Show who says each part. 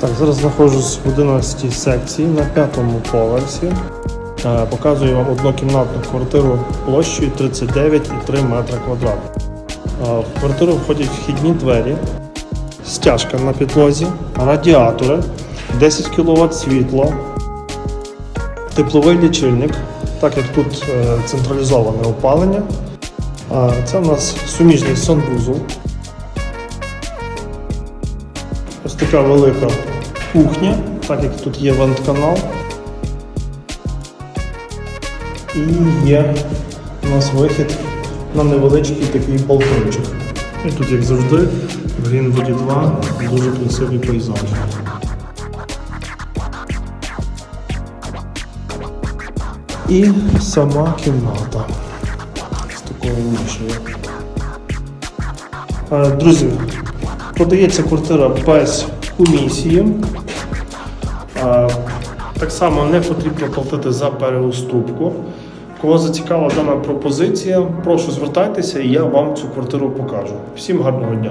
Speaker 1: Так, зараз знаходжусь в 11 секції на п'ятому поверсі. Е, Показую вам однокімнатну квартиру площею 39,3 метра квадратних. Е, В квартиру входять вхідні двері, стяжка на підлозі, радіатори, 10 кВт світло, тепловий лічильник, так як тут е, централізоване опалення. Це у нас суміжний санвузол. Ось така велика кухня, так як тут є вентканал. І є у нас вихід на невеличкий такий балкончик. І тут, як завжди, в Грінвуді 2 дуже красивий пейзаж. І сама кімната з такою нішею. Е, Друзі, продається квартира без комісії. Так само не потрібно платити за переуступку. Кого зацікавила дана пропозиція, прошу звертайтеся і я вам цю квартиру покажу. Всім гарного дня!